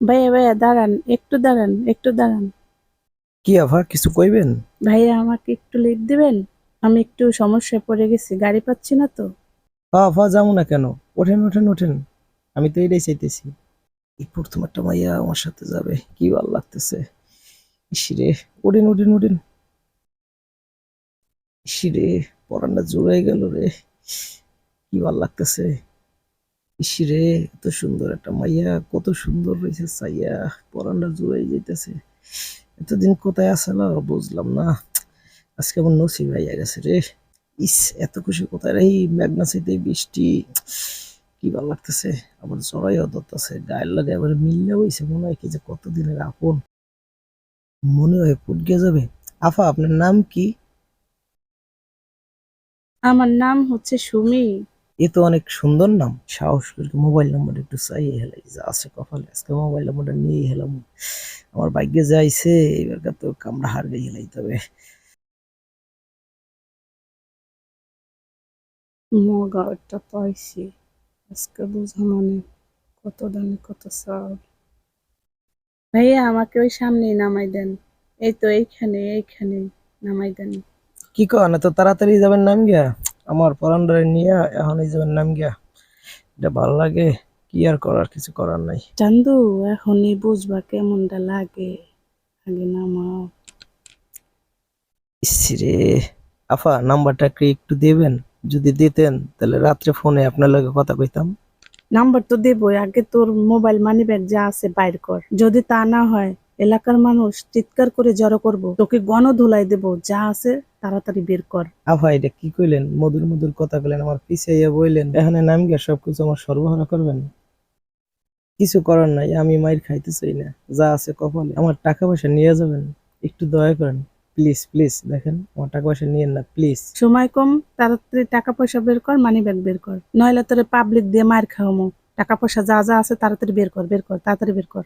ভাইয়া ভাইয়া দাঁড়ান একটু দাঁড়ান একটু দাঁড়ান। কি আভা কিছু কইবেন? ভাইয়া আমাকে একটু লিফট দিবেন? আমি একটু সমস্যায় পড়ে গেছি গাড়ি পাচ্ছি না তো। হা আভা যাব না কেন? ওঠেন ওঠেন ওঠেন। আমি তো এটাই চাইতেছি। এই প্রথম একটা মাইয়া আমার সাথে যাবে। কি ভালো লাগতেছে। ইসিরে ওঠেন ওঠেন ওঠেন। ইসিরে পরানটা জোড়াই গেল রে। কি ভালো লাগতেছে। ইসিরে, এত সুন্দর একটা মাইয়া, কত সুন্দর রয়েছে সাইয়া পরানটা জোড়াই যাইতেছে। এতদিন কোথায় আসলো বুঝলাম না। আজকে আমার নসিব হইয়া গেছে রে। ইস, এত খুশি কোথায় রে? মেঘনাসিতে বৃষ্টি, কি ভালো লাগতেছে। আবার জড়াইও ধরতেছে, গায়ের লাগে আবার মিললে হয়েছে মনে হয় কি যে কতদিনের আপন। মনে হয় ফুটকে যাবে। আফা, আপনার নাম কি? আমার নাম হচ্ছে সুমি। এ তো অনেক সুন্দর নাম। সাহস করে মোবাইল নাম্বার একটু চাই হেলাই যা আছে কপালে। আজকে মোবাইল নাম্বারটা নিয়ে হেলাম। আমার ভাগ্যে যাইছে এবার তো কামড়া হার গিয়ে হেলাইতে হবে। মগাটা পাইছি আজকে বুঝা মানে কত দামে কত চাল। ভাইয়া আমাকে ওই সামনে নামাই দেন। এই তো এইখানে এইখানে নামাই দেন। কি কন এত তাড়াতাড়ি যাবেন নাম গিয়া? আমার পরান্ডারে নিয়ে এখন এই যাবেন নাম গিয়া এটা ভালো লাগে কি আর করার কিছু করার নাই। চান্দু এখনই বুঝবা কেমনটা লাগে। আগে নামাও। ইসরে আফা নাম্বারটা কি একটু দেবেন? যদি দিতেন তাহলে রাত্রে ফোনে আপনার লগে কথা কইতাম। নাম্বার তো দেবই আগে তোর মোবাইল মানি ব্যাগ যা আছে বাইর কর। যদি তা না হয় এলাকার মানুষ চিৎকার করে জড়ো করব। তোকে গণ ধুলাই দেব যা আছে তাড়াতাড়ি বের কর। আফা এটা কি কইলেন? মধুর মধুর কথা কইলেন আমার পিছাইয়া বইলেন। এখানে নাম গিয়া সবকিছু আমার সর্বহারা করবেন? কিছু করার নাই আমি মায়ের খাইতে চাই না। যা আছে কপালে। আমার টাকা পয়সা নিয়ে যাবেন? একটু দয়া করেন। প্লিজ প্লিজ দেখেন আমার টাকা পয়সা নিয়েন না প্লিজ। সময় কম তাড়াতাড়ি টাকা পয়সা বের কর মানি ব্যাগ বের কর। নইলে তোরে পাবলিক দিয়ে মার খাওয়ামো। টাকা পয়সা যা যা আছে তাড়াতাড়ি বের কর বের কর তাড়াতাড়ি বের কর।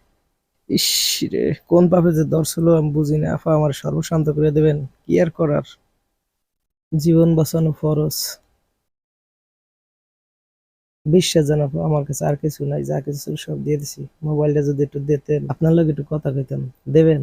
ইস রে কোন পাপে যে দর্শলো আমি বুঝি না। আফা আমার সর্বশান্ত করে দেবেন। কি আর করার? জীবন বাঁচানো ফরজ। বিশ্বাস জানাব আমার কাছে আর কিছু নাই যা কিছু ছিল সব দিয়ে দিছি। মোবাইলটা যদি একটু দিতেন আপনার লগে একটু কথা কইতাম। দেবেন?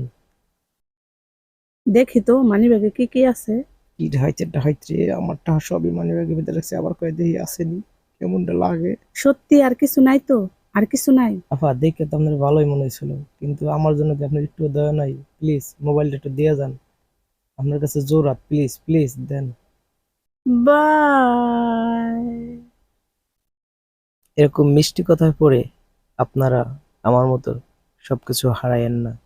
দেখি তো মানি ব্যাগে কি কি আছে? কি ঢাইতে ঢাইতে আমারটা সবই মানি ব্যাগের ভিতরে রাখছি আবার কয়ে দেখি আসেনি। কেমনটা লাগে? সত্যি আর কিছু নাই তো? আর কিছু নাই? আফা দেখে তো আপনার ভালোই মনে হয়েছিল। কিন্তু আমার জন্য কি আপনার একটু দয়া নাই? প্লিজ মোবাইলটা একটু দিয়ে যান। আপনার কাছে জোরাত প্লিজ প্লিজ দেন। বাই এরকম মিষ্টি কথায় পড়ে আপনারা আমার মতো সবকিছু হারায়েন না।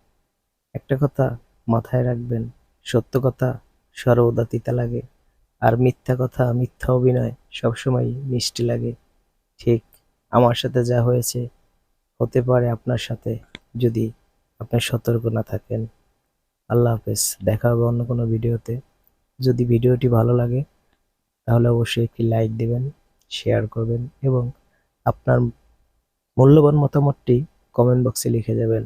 একটা কথা মাথায় রাখবেন সত্য কথা সর্বদা তিতা লাগে। আর মিথ্যা কথা মিথ্যা অভিনয় সবসময় মিষ্টি লাগে। ঠিক আমার সাথে যা হয়েছে হতে পারে আপনার সাথে যদি আপনি সতর্ক না থাকেন। আল্লাহ হাফেজ, দেখা হবে অন্য কোনো ভিডিওতে। যদি ভিডিওটি ভালো লাগে, তাহলে অবশ্যই একটি লাইক দেবেন, শেয়ার করবেন এবং আপনার মূল্যবান মতামতটি কমেন্ট বক্সে লিখে যাবেন।